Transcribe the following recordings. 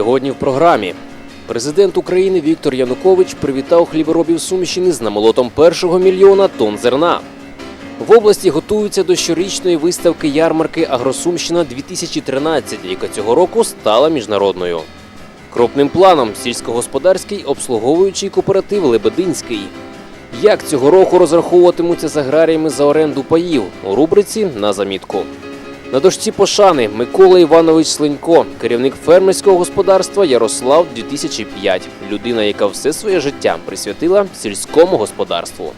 Сьогодні в програмі президент України Віктор Янукович привітав хліборобів Сумщини з намолотом першого мільйона тонн зерна. В області готуються до щорічної виставки ярмарки Агросумщина 2013, яка цього року стала міжнародною. Крупним планом сільськогосподарський обслуговуючий кооператив Лебединський. Як цього року розраховуватимуться з аграріями за оренду паїв у рубриці на замітку. На дошці пошани Микола Іванович Слинько, керівник фермерського господарства Ярослав 2005, людина, яка все своє життя присвятила сільському господарству.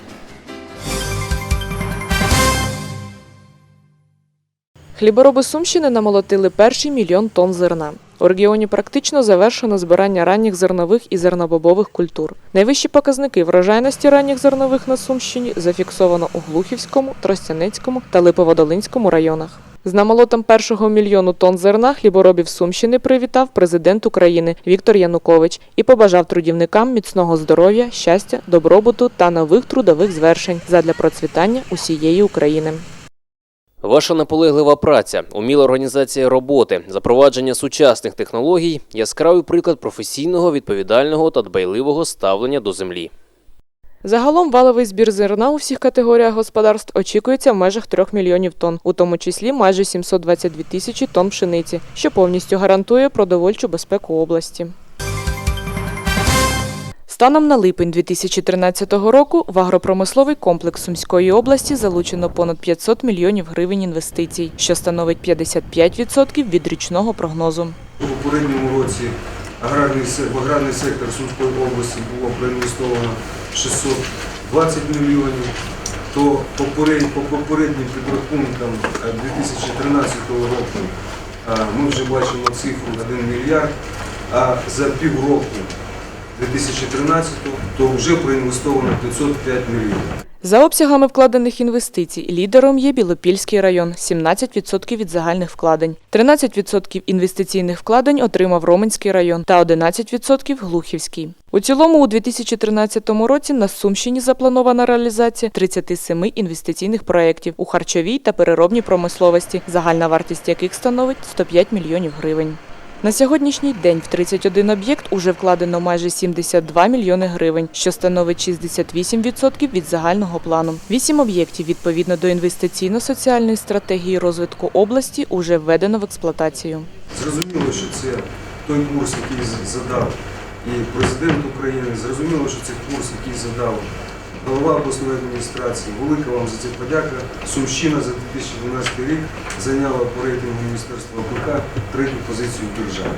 Хлібороби Сумщини намолотили перший мільйон тонн зерна. У регіоні практично завершено збирання ранніх зернових і зернобобових культур. Найвищі показники врожайності ранніх зернових на Сумщині зафіксовано у Глухівському, Тростяницькому та Липоводолинському районах. З намолотом першого мільйону тонн зерна хліборобів Сумщини привітав президент України Віктор Янукович і побажав трудівникам міцного здоров'я, щастя, добробуту та нових трудових звершень задля процвітання усієї України. Ваша наполеглива праця, уміла організація роботи, запровадження сучасних технологій яскравий приклад професійного, відповідального та дбайливого ставлення до землі. Загалом валовий збір зерна у всіх категоріях господарств очікується в межах 3 мільйонів тонн, у тому числі майже 722 тисячі тонн пшениці, що повністю гарантує продовольчу безпеку області. Станом на липень 2013 року в агропромисловий комплекс Сумської області залучено понад 500 мільйонів гривень інвестицій, що становить 55% від річного прогнозу. У попередньому році аграрний, в аграрний сектор Сумської області було проінвестовано 620 мільйонів, то по попереднім, по попереднім підрахункам е, 2013 року е, ми вже бачимо цифру 1 мільярд, а за півроку 2013 то вже проінвестовано 505 мільйонів. За обсягами вкладених інвестицій лідером є Білопільський район 17% від загальних вкладень. 13% інвестиційних вкладень отримав Роменський район та 11% Глухівський. У цілому у 2013 році на Сумщині запланована реалізація 37 інвестиційних проєктів у харчовій та переробній промисловості, загальна вартість яких становить 105 мільйонів гривень. На сьогоднішній день в 31 об'єкт уже вкладено майже 72 мільйони гривень, що становить 68% від загального плану. Вісім об'єктів відповідно до інвестиційно-соціальної стратегії розвитку області уже введено в експлуатацію. Зрозуміло, що це той курс, який задав і президент України. Зрозуміло, що це курс, який задав голова обласної адміністрації. Велика вам за це подяка. Сумщина за 2012 рік зайняла по рейтингу Міністерства АПК третю позицію в державі.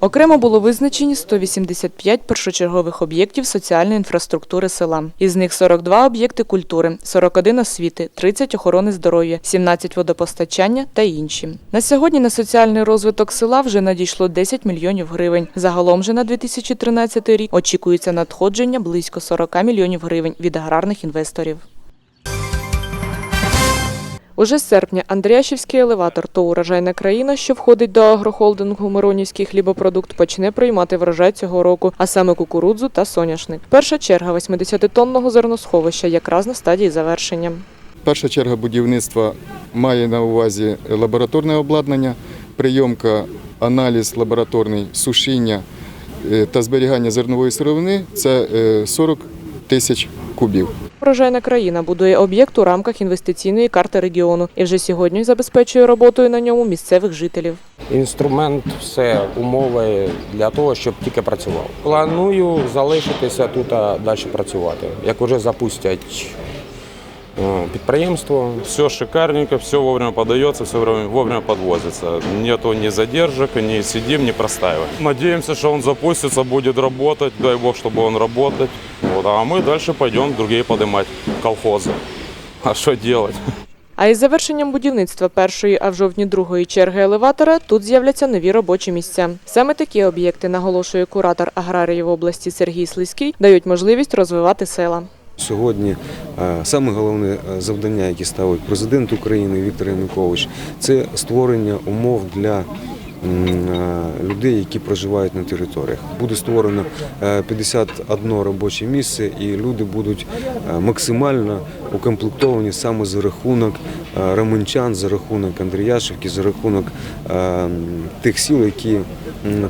Окремо було визначені 185 першочергових об'єктів соціальної інфраструктури села. Із них 42 об'єкти культури, 41 освіти, 30 охорони здоров'я, 17 водопостачання та інші. На сьогодні на соціальний розвиток села вже надійшло 10 мільйонів гривень. Загалом же на 2013 рік очікується надходження близько 40 мільйонів гривень від аграрних інвесторів. Уже з серпня Андріашівський елеватор то урожайна країна, що входить до агрохолдингу Миронівський хлібопродукт, почне приймати врожай цього року, а саме кукурудзу та соняшник. Перша черга 80-тонного зерносховища якраз на стадії завершення. Перша черга будівництва має на увазі лабораторне обладнання, прийомка, аналіз лабораторний, сушіння е, та зберігання зернової сировини це е, 40 тисяч кубів. Врожайна країна будує об'єкт у рамках інвестиційної карти регіону і вже сьогодні забезпечує роботою на ньому місцевих жителів. Інструмент, все умови для того, щоб тільки працював. Планую залишитися тут а далі працювати. Як вже запустять підприємство, Все шикарненько, все вовремя подается, все вовремя, вовремя подвозится. Нету ни задержек, ни сидим, ни простаиваем. Надеемся, что он запустится, будет работать. Дай бог, чтобы он работать. Вот. А мы дальше пойдем другие поднимать колхозы. А что делать? А із завершенням будівництва першої, а в жовтні другої черги елеватора тут з'являться нові робочі місця. Саме такі об'єкти, наголошує куратор аграріїв області Сергій Слизький, дають можливість розвивати села. Сьогодні е, саме головне е, завдання, яке ставить президент України Віктор Янукович, це створення умов для е, людей, які проживають на територіях. Буде створено е, 51 робоче місце, і люди будуть максимально укомплектовані саме за рахунок романчан, за рахунок Андріяшівки, за рахунок тих сіл, які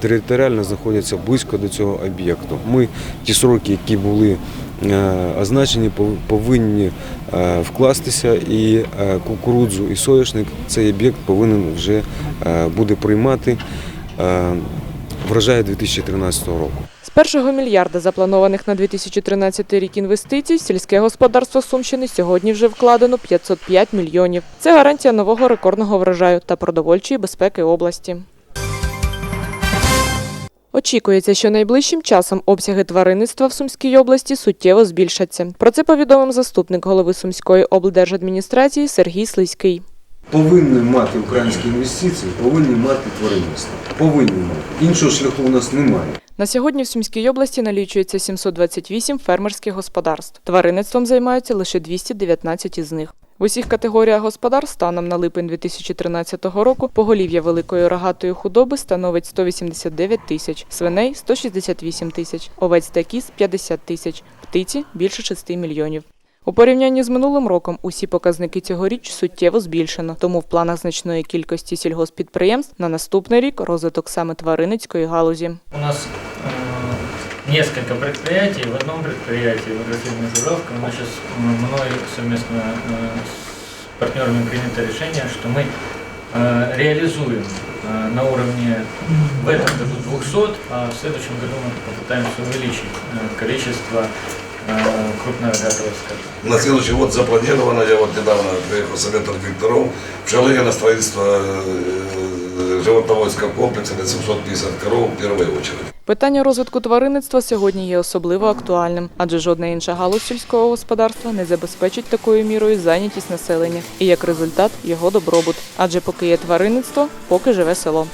територіально знаходяться близько до цього об'єкту. Ми ті сроки, які були означені, повинні е, вкластися, і е, кукурудзу і соняшник цей об'єкт повинен вже е, буде приймати е, врожай 2013 року. З першого мільярда запланованих на 2013 рік інвестицій в сільське господарство Сумщини сьогодні вже вкладено 505 мільйонів. Це гарантія нового рекордного врожаю та продовольчої безпеки області. Очікується, що найближчим часом обсяги тваринництва в Сумській області суттєво збільшаться. Про це повідомив заступник голови Сумської облдержадміністрації Сергій Слизький. Повинні мати українські інвестиції, повинні мати тваринництво. Повинні мати. Іншого шляху у нас немає. На сьогодні в Сумській області налічується 728 фермерських господарств. Тваринництвом займаються лише 219 із них. В усіх категоріях господарств станом на липень 2013 року поголів'я великої рогатої худоби становить 189 тисяч, свиней 168 тисяч, овець та кіз 50 тисяч, птиці більше 6 мільйонів. У порівнянні з минулим роком усі показники цьогоріч суттєво збільшено, тому в планах значної кількості сільгоспідприємств на наступний рік розвиток саме тваринницької галузі. У нас несколько предприятий. В одном предприятии, в агрофирме «Журавка», нас сейчас мной совместно э, с партнерами принято решение, что мы э, реализуем э, на уровне в этом году 200, а в следующем году мы попытаемся увеличить количество э, крупнорогатого скота. На следующий год запланировано, я вот недавно приехал с совета директоров, пчелы на строительство животноводского комплекса на 750 коров в первую очередь. Питання розвитку тваринництва сьогодні є особливо актуальним, адже жодна інша галузь сільського господарства не забезпечить такою мірою зайнятість населення і як результат його добробут. Адже поки є тваринництво, поки живе село.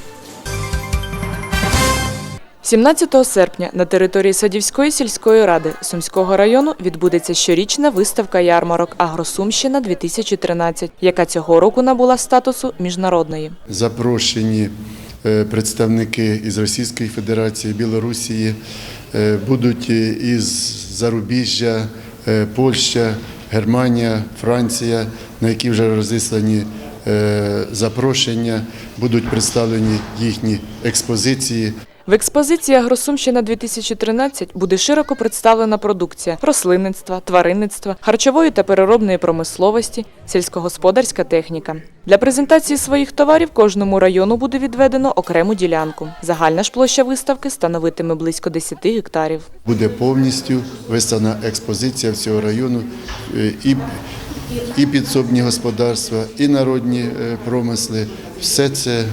17 серпня на території Садівської сільської ради Сумського району відбудеться щорічна виставка ярмарок Агросумщина 2013, яка цього року набула статусу міжнародної. запрошені представники із Російської Федерації, Білорусії, е, будуть із зарубіжжя, е, Польща, Германія, Франція, на які вже розіслані е, запрошення, будуть представлені їхні експозиції. В експозиції Агросумщина 2013 буде широко представлена продукція рослинництва, тваринництва, харчової та переробної промисловості, сільськогосподарська техніка. Для презентації своїх товарів кожному району буде відведено окрему ділянку. Загальна ж площа виставки становитиме близько 10 гектарів. Буде повністю виставлена експозиція всього району е, і, і підсобні господарства, і народні е, промисли. Все це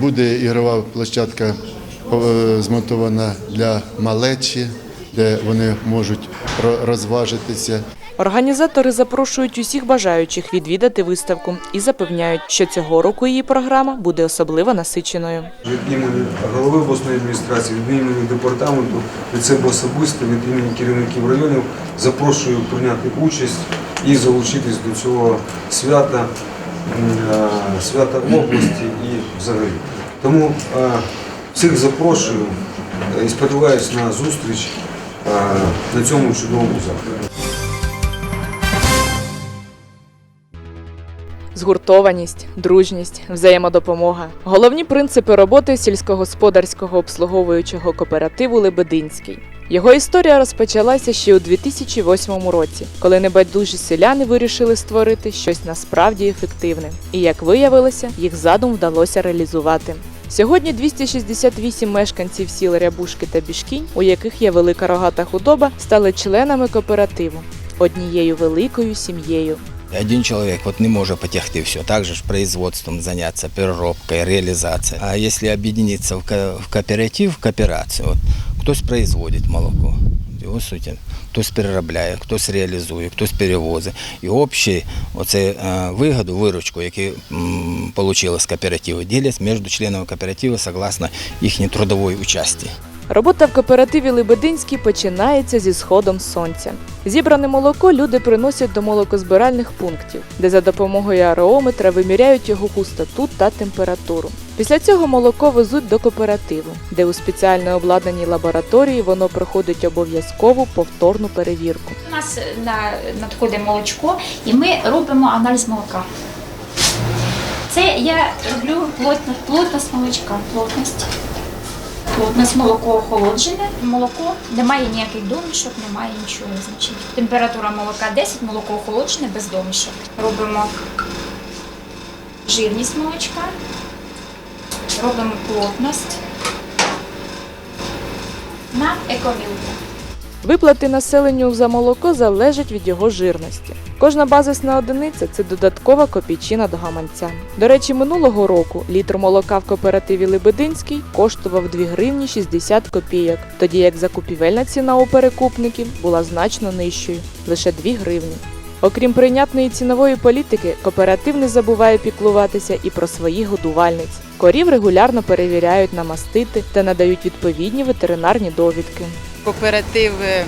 буде ігрова площадка е, змонтована для малечі, де вони можуть розважитися. Організатори запрошують усіх бажаючих відвідати виставку і запевняють, що цього року її програма буде особливо насиченою. Від імені голови обласної адміністрації, від імені департаменту, від себе особисто, від імені керівників районів запрошую прийняти участь і залучитись до цього свята, е, свята області і взагалі. Тому е, всіх запрошую і сподіваюся на зустріч е, на цьому чудовому заході. Згуртованість, дружність, взаємодопомога головні принципи роботи сільськогосподарського обслуговуючого кооперативу Лебединський. Його історія розпочалася ще у 2008 році, коли небайдужі селяни вирішили створити щось насправді ефективне. І як виявилося, їх задум вдалося реалізувати. Сьогодні 268 мешканців сіл Рябушки та Бішкінь, у яких є велика рогата худоба, стали членами кооперативу однією великою сім'єю. Один человек вот не может потягти все, также ж производством заняться, переробкой, реализацией. А в, ко- в кооператив, в кооперацию, вот, хтось производит молоко, його суті, хтось переробляє, хтось реалізує, хтось перевозить. І общий оце е, вигоду, виручку, яку получили з кооперативу, ділять між членами кооперативу согласно їхній трудової участі. Робота в кооперативі Лебединський починається зі сходом сонця. Зібране молоко люди приносять до молокозбиральних пунктів, де за допомогою ареометра виміряють його густоту та температуру. Після цього молоко везуть до кооперативу, де у спеціально обладнаній лабораторії воно проходить обов'язкову повторну перевірку. У нас надходить молочко, і ми робимо аналіз молока. Це я роблю плотно, плотність молочка. Плотність. Плотність молоко охолоджене. Молоко немає ніяких домішок, немає нічого значить. Температура молока 10, молоко охолоджене без домішок. Робимо жирність молочка, робимо плотність на екомілку. Виплати населенню за молоко залежать від його жирності. Кожна базисна одиниця це додаткова копійчина до гаманця. До речі, минулого року літр молока в кооперативі Лебединський коштував 2 гривні 60 копійок, тоді як закупівельна ціна у перекупників була значно нижчою лише 2 гривні. Окрім прийнятної цінової політики, кооператив не забуває піклуватися і про своїх годувальниць. Корів регулярно перевіряють на мастити та надають відповідні ветеринарні довідки. Кооператив е,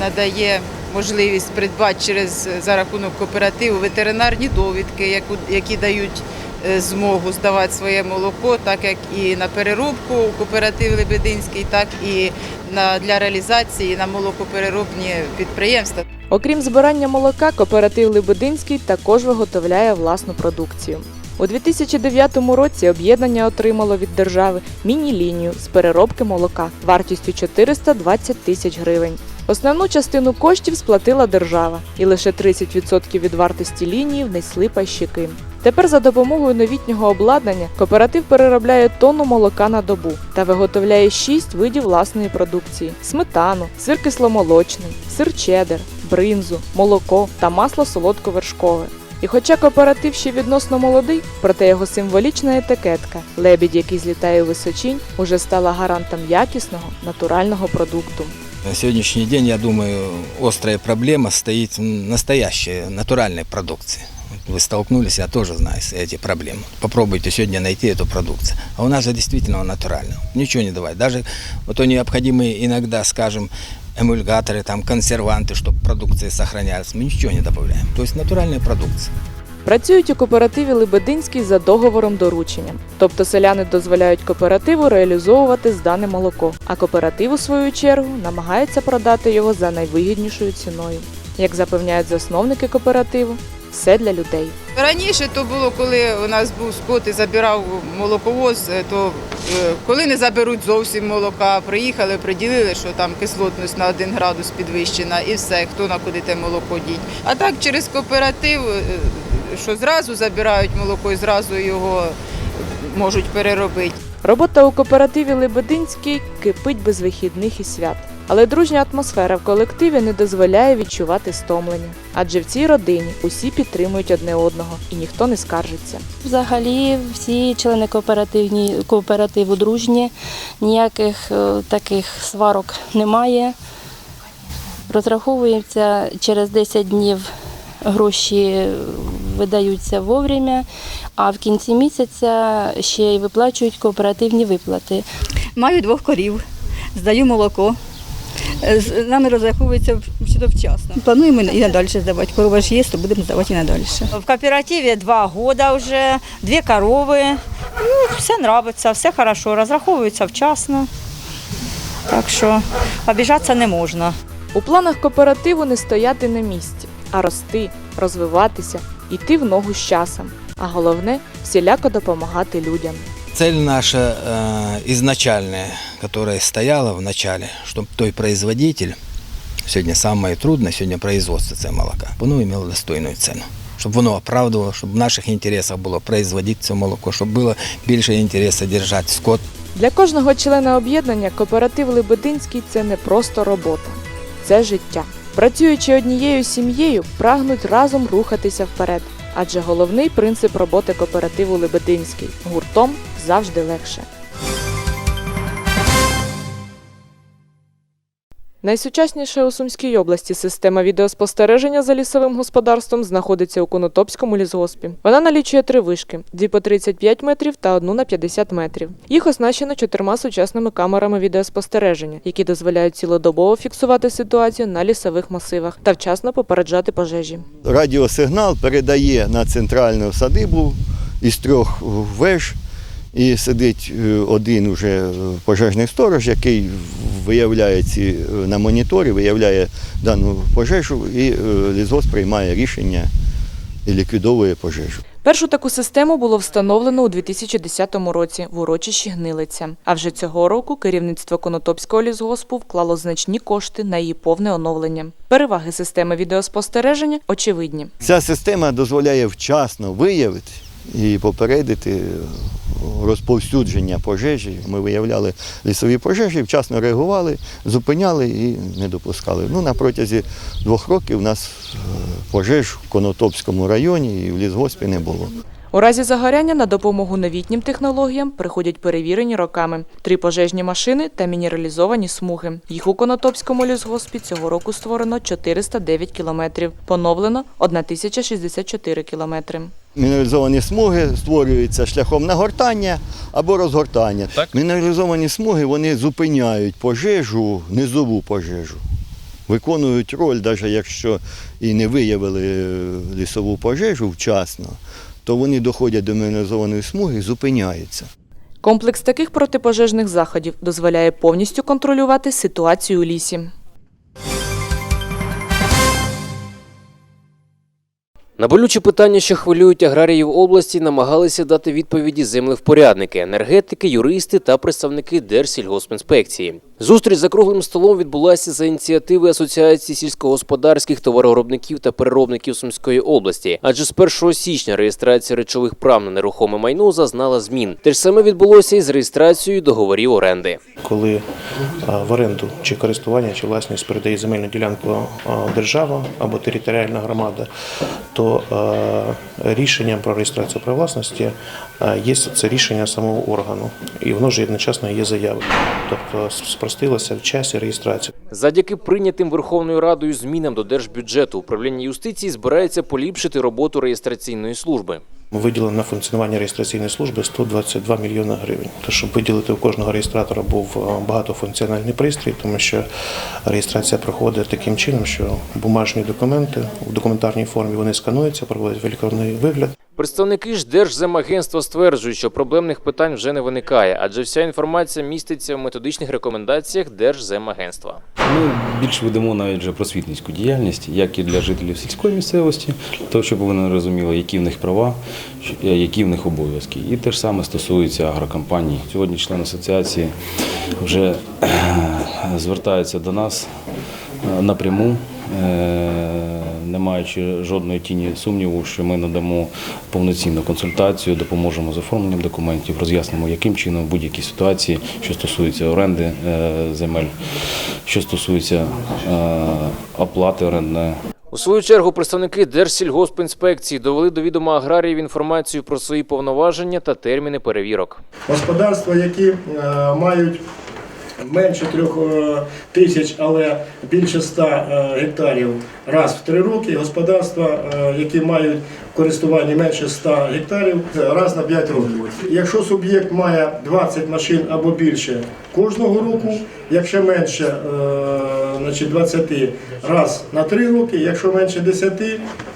надає можливість придбати через за рахунок кооперативу ветеринарні довідки, які дають е, змогу здавати своє молоко, так як і на переробку кооператив Лебединський, так і на, для реалізації на молокопереробні підприємства. Окрім збирання молока, кооператив Лебединський також виготовляє власну продукцію. У 2009 році об'єднання отримало від держави міні-лінію з переробки молока вартістю 420 тисяч гривень. Основну частину коштів сплатила держава, і лише 30% від вартості лінії внесли пайщики. Тепер за допомогою новітнього обладнання кооператив переробляє тонну молока на добу та виготовляє 6 видів власної продукції: сметану, сир кисломолочний, сир чеддер, бринзу, молоко та масло солодковершкове. І хоча кооператив ще відносно молодий, проте його символічна етикетка лебідь, який злітає у височінь, уже стала гарантом якісного натурального продукту. На сегодняшний день, я думаю, острая проблема стоит в настоящей натуральной продукции. Вы столкнулись, я тоже знаю с эти проблемы. Попробуйте сегодня найти эту продукцию. А у нас же действительно натурально. Ничего не давать. Даже вот то необходимые иногда, скажем, эмульгаторы, там, консерванты, чтобы продукция сохранялась, мы ничего не добавляем. То есть натуральная продукция. Працюють у кооперативі Лебединський за договором доручення. Тобто селяни дозволяють кооперативу реалізовувати здане молоко, а кооператив, у свою чергу, намагається продати його за найвигіднішою ціною. Як запевняють засновники кооперативу, все для людей. Раніше то було, коли у нас був скот і забирав молоковоз, е, то е, коли не заберуть зовсім молока, приїхали, приділили, що там кислотність на 1 градус підвищена і все, хто на куди те молоко діть. А так через кооператив, е, що зразу забирають молоко і зразу його можуть переробити. Робота у кооперативі Лебединський кипить без вихідних і свят. Але дружня атмосфера в колективі не дозволяє відчувати стомлення. Адже в цій родині усі підтримують одне одного і ніхто не скаржиться. Взагалі всі члени кооперативні, кооперативу дружні, ніяких е, таких сварок немає. Розраховуємося через 10 днів гроші видаються вовремя, а в кінці місяця ще й виплачують кооперативні виплати. Маю двох корів, здаю молоко. Е, З нами розраховується щодо вчасно. Плануємо і надалі здавати. Корова ж є, то будемо здавати і надалі. В кооперативе два года уже, две коровы. Ну, все нравится, все хорошо, розраховуються вчасно. Так що обіжатися не можна. У планах кооперативу не стояти на місці, а рости, розвиватися, йти в ногу з часом. А головне всіляко допомагати людям. Цель наша э, изначальная, которая стояла в начале, чтобы той производитель, сегодня самое трудное, сегодня производство це молока, воно имело достойную цену. Щоб воно оправдувало, щоб в наших інтересах було производити це молоко, щоб було більше інтересу держати скот. Для кожного члена об'єднання кооператив Лебединський це не просто робота, це життя. Працюючи однією сім'єю, прагнуть разом рухатися вперед. Адже головний принцип роботи кооперативу Лебединський гуртом завжди легше. Найсучасніша у Сумській області система відеоспостереження за лісовим господарством знаходиться у Конотопському лісгоспі. Вона налічує три вишки: дві по 35 метрів та одну на 50 метрів. Їх оснащено чотирма сучасними камерами відеоспостереження, які дозволяють цілодобово фіксувати ситуацію на лісових масивах та вчасно попереджати пожежі. Радіосигнал передає на центральну садибу із трьох веж І сидить е, один уже е, пожежний сторож, який виявляє ці е, на моніторі, виявляє дану пожежу, і е, приймає рішення і ліквідовує пожежу. Першу таку систему було встановлено у 2010 році в урочищі Гнилиця. А вже цього року керівництво Конотопського лісгоспу вклало значні кошти на її повне оновлення. Переваги системи відеоспостереження очевидні. Ця система дозволяє вчасно виявити і попередити розповсюдження пожежі. Ми виявляли лісові пожежі, вчасно реагували, зупиняли і не допускали. Ну, на протязі двох років у нас е, пожеж в Конотопському районі і в лісгоспі не було. У разі загоряння на допомогу новітнім технологіям приходять перевірені роками три пожежні машини та мінералізовані смуги. Їх у Конотопському лісгоспі цього року створено 409 кілометрів, поновлено 1064 кілометри. Мінералізовані смуги створюються шляхом нагортання або розгортання. Мінералізовані смуги вони зупиняють пожежу, низову пожежу. Виконують роль, навіть якщо і не виявили е, лісову пожежу вчасно, то вони доходять до мінералізованої смуги і зупиняються. Комплекс таких протипожежних заходів дозволяє повністю контролювати ситуацію у лісі. На болючі питання, що хвилюють аграріїв області, намагалися дати відповіді землевпорядники, енергетики, юристи та представники Держсільгоспінспекції. Зустріч за круглим столом відбулася за ініціативи Асоціації сільськогосподарських товароробників та переробників Сумської області. Адже з 1 січня реєстрація речових прав на нерухоме майно зазнала змін. Те ж саме відбулося і з реєстрацією договорів оренди. коли е, в оренду чи користування чи власність передає земельну ділянку е, держава або територіальна громада, то е, рішенням про реєстрацію права власності є це рішення самого органу, і воно ж одночасно є заявою. Тобто спростилося в часі реєстрації. Завдяки прийнятим Верховною Радою змінам до держбюджету управління юстиції збирається поліпшити роботу реєстраційної служби. Ми виділили на функціонування реєстраційної служби 122 мільйони гривень. То щоб виділити у кожного реєстратора був е, багатофункціональний пристрій, тому що реєстрація проходить таким чином, що бумажні документи в документарній формі вони скануються, проводять електронний вигляд. Представники ж Держземагентства стверджують, що проблемних питань вже не виникає, адже вся інформація міститься в методичних рекомендаціях Держземагентства. Ми більш ведемо навіть вже просвітницьку діяльність, як і для жителів сільської місцевості, того, щоб вони розуміли, які в них права, які в них обов'язки. І те ж саме стосується агрокомпаній. Сьогодні член асоціації вже е, звертаються до нас е, напряму, е, не маючи жодної тіні сумніву, що ми надамо повноцінну консультацію, допоможемо з оформленням документів, роз'яснимо, яким чином в будь-якій ситуації, що стосується оренди е, земель, що стосується е, оплати орендної. У свою чергу представники Держсільгоспінспекції довели до відома аграріїв інформацію про свої повноваження та терміни перевірок. Господарства, які е, мають менше трьох е, тисяч, але більше ста е, гектарів раз в три роки. Господарства, е, які мають в користуванні менше 100 гектарів, раз на 5 років. Якщо суб'єкт має 20 машин або більше кожного року, якщо менше значить 20 раз на 3 роки, якщо менше 10,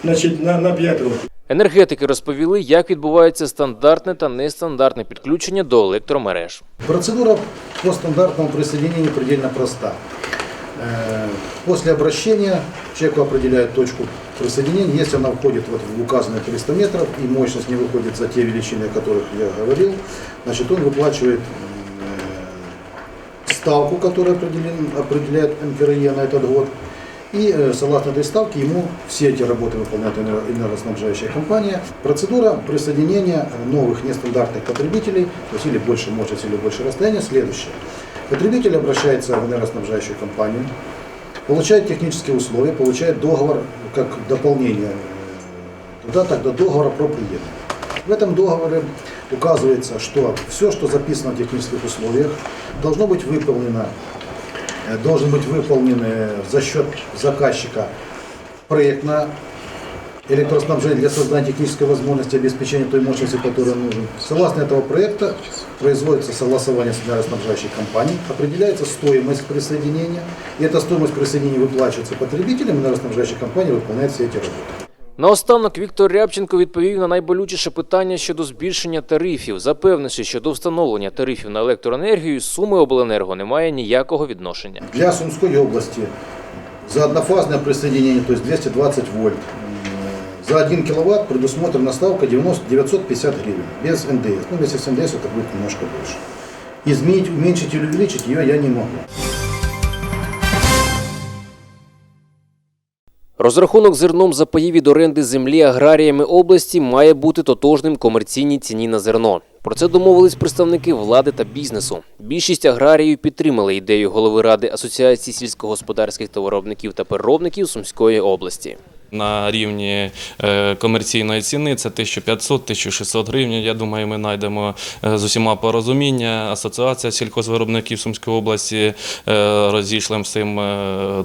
значить на, на 5 років. Енергетики розповіли, як відбувається стандартне та нестандартне підключення до електромереж. Процедура по стандартному присоединению предельно проста. Э, После обращения человеку определяют точку присоединения. Если она входит вот в указанные 300 метров и мощность не выходит за те величины, о которых я говорил, значит он выплачивает э, ставку, которая определен- определяет НКРЕ на этот год. И э, согласно этой ставке ему все эти работы выполняет энер- энергоснабжающая компания. Процедура присоединения э, новых нестандартных потребителей, то есть или больше мощности, или больше расстояния, следующая. Потребитель обращается в энергоснабжающую компанию, получает технические условия, получает договор как дополнение э, туда, тогда договора про прием. В этом договоре указывается, что все, что записано в технических условиях, должно быть выполнено должен быть выполнен э, за счет заказчика проектно электроснабжение для создания технической возможности обеспечения той мощности, которая нужен. Согласно этого проекта производится согласование с энергоснабжающей компанией, определяется стоимость присоединения, и эта стоимость присоединения выплачивается потребителям, энергоснабжающая компания выполняет все эти работы. Наостанок Віктор Рябченко відповів на найболючіше питання щодо збільшення тарифів, запевнивши, що до встановлення тарифів на електроенергію суми обленерго не має ніякого відношення. Для Сумской области за однофазное присоединение, то есть 220 вольт, за 1 киловатт предусмотрена ставка 90, 950 гривен, без НДС. Ну, вместе с НДС это будет немножко больше. Изменить, уменьшить или увеличить ее я не могу. Розрахунок зерном за паї від оренди землі аграріями області має бути тотожним комерційній ціні на зерно. Про це домовились представники влади та бізнесу. Більшість аграріїв підтримали ідею голови ради Асоціації сільськогосподарських товаровиробників та переробників Сумської області. На рівні е, комерційної ціни це 1500-1600 гривень. Я думаю, ми знайдемо е, з усіма порозуміння. Асоціація сільхозвиробників Сумської області е, е, то-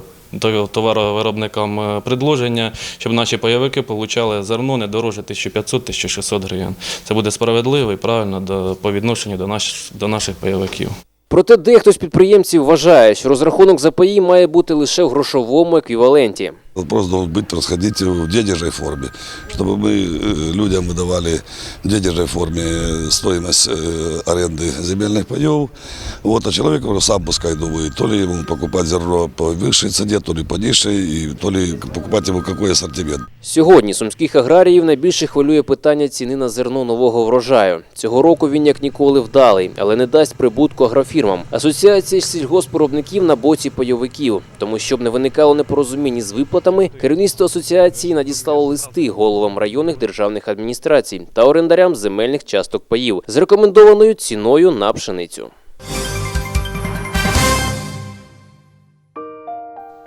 товаровиробникам е, предложення, щоб наші пайовики отримали зерно не дороже 1500-1600 гривень. Це буде справедливо і правильно по відношенню до, до наших пайовиків. Проте дехто з підприємців вважає, що розрахунок за паї має бути лише в грошовому еквіваленті. Вопрос должен быть происходить в денежной форме, чтобы мы э, людям выдавали в денежной форме стоимость э, аренды земельных паев. Вот, а человек уже сам пускай думает, то ли ему покупать зерно по высшей цене, то ли по низшей, и то ли покупать ему какой ассортимент. Сьогодні сумських аграріїв найбільше хвилює питання ціни на зерно нового врожаю. Цього року він як ніколи вдалий, але не дасть прибутку агрофірмам. Асоціація сільгоспвиробників на боці пайовиків. Тому щоб не виникало непорозумінь з виплатами, керівництво асоціації надіслало листи головам районних державних адміністрацій та орендарям земельних часток паїв з рекомендованою ціною на пшеницю.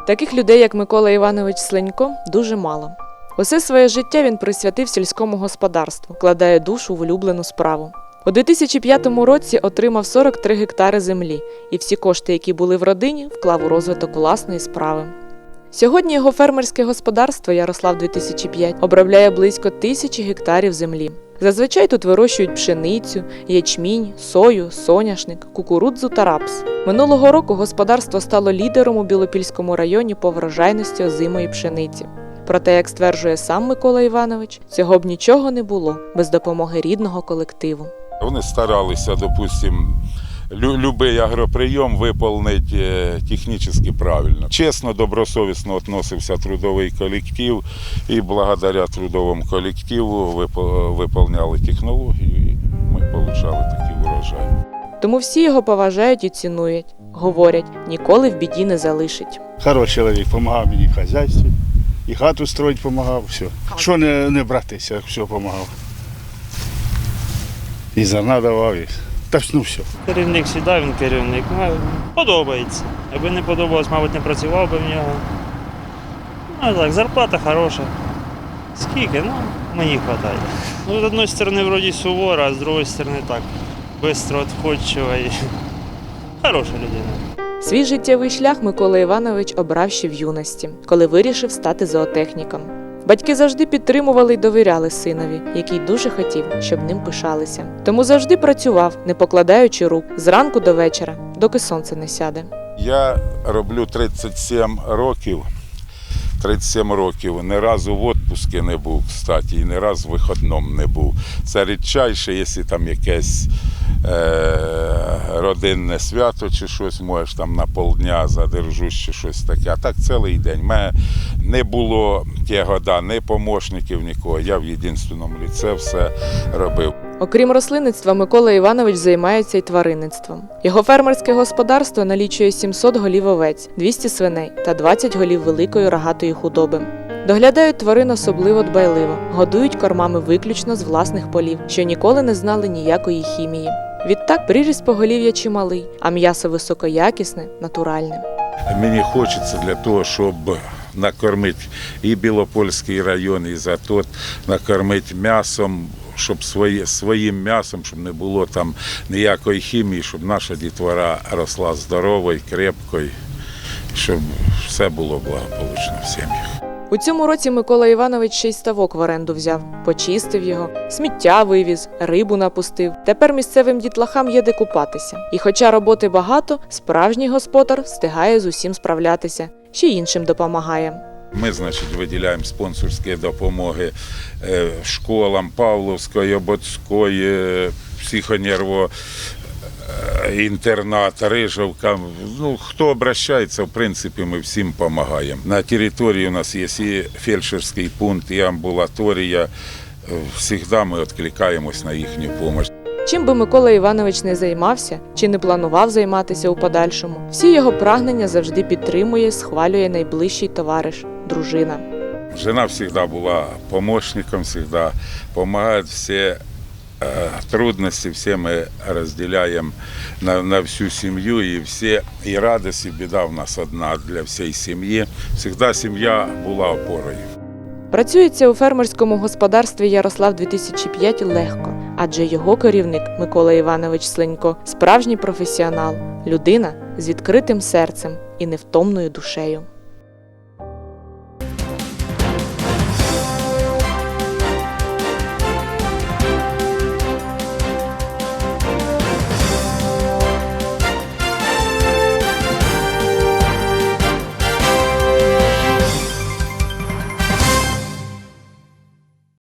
Таких людей, як Микола Іванович Сленько, дуже мало. Усе своє життя він присвятив сільському господарству, вкладає душу в улюблену справу. У 2005 році отримав 43 гектари землі, і всі кошти, які були в родині, вклав у розвиток власної справи. Сьогодні його фермерське господарство Ярослав 2005 обробляє близько тисячі гектарів землі. Зазвичай тут вирощують пшеницю, ячмінь, сою, соняшник, кукурудзу та рапс. Минулого року господарство стало лідером у Білопільському районі по врожайності озимої пшениці. Проте, як стверджує сам Микола Іванович, цього б нічого не було без допомоги рідного колективу. Вони старалися, допустим, лю- любий агроприйом виконати е, технічно правильно. Чесно, добросовісно відносився трудовий колектив, і благодаря трудовому колективу випо- виконували технологію, і ми отримали такий урожай. Тому всі його поважають і цінують. Говорять, ніколи в біді не залишить. Хороший чоловік, допомагав мені в хазяйстві. І хату строїть допомагав, все. Що не, не братися, все допомагав. І зерна давав, і та ну все. Керівник сюди, він керівник. Ну, подобається. Якби не подобалось, мабуть, не працював би в нього. Ну так, зарплата хороша. Скільки? Ну, мені вистачає. Ну, з одної сторони, вроді сувора, а з другої сторони так. Бистро, відходчива і хороша людина. Свій життєвий шлях Микола Іванович обрав ще в юності, коли вирішив стати зоотехніком. Батьки завжди підтримували й довіряли синові, який дуже хотів, щоб ним пишалися. Тому завжди працював, не покладаючи рук зранку до вечора, доки сонце не сяде. Я роблю 37 років. 37 років. Ні разу в відпустці не був, кстати, і ні разу в виходному не був. Це рідчайше, якщо там якесь родинне свято чи щось, можеш там на полдня задержусь чи щось таке. А так цілий день. Мене не було ті ні помощників, нікого. Я в єдинственному ліце все робив. Окрім рослинництва, Микола Іванович займається й тваринництвом. Його фермерське господарство налічує 700 голів овець, 200 свиней та 20 голів великої рогатої худоби. Доглядають тварин особливо дбайливо, годують кормами виключно з власних полів, що ніколи не знали ніякої хімії. Відтак приріст поголів'я чималий, а м'ясо високоякісне, натуральне. Мені хочеться для того, щоб накормити і Білопольський район, і Затот, накормити м'ясом, щоб своє, своїм м'ясом, щоб не було там ніякої хімії, щоб наша дітвора росла здоровою, крепкою, щоб все було благополучно в сім'ях. У цьому році Микола Іванович ще й ставок в оренду взяв, почистив його, сміття вивіз, рибу напустив. Тепер місцевим дітлахам є де купатися. І хоча роботи багато, справжній господар встигає з усім справлятися, ще й іншим допомагає. Ми, значить, виділяємо спонсорські допомоги е, школам Павловської, Ободської, психонерво інтернат, Рижовка. Ну, хто обращається, в принципі, ми всім допомагаємо. На території у нас є і фельдшерський пункт, і амбулаторія. Завжди ми відкликаємось на їхню допомогу. Чим би Микола Іванович не займався чи не планував займатися у подальшому, всі його прагнення завжди підтримує, схвалює найближчий товариш дружина. Жена всегда была помощником, всегда помогает. Все трудности все мы разделяем на, на всю семью. И все, и радость, и беда у нас одна для всей семьи. Всегда семья была опорой. Працюється у фермерському господарстві Ярослав 2005 легко, адже його керівник Микола Іванович Слинько справжній професіонал, людина з відкритим серцем і невтомною душею.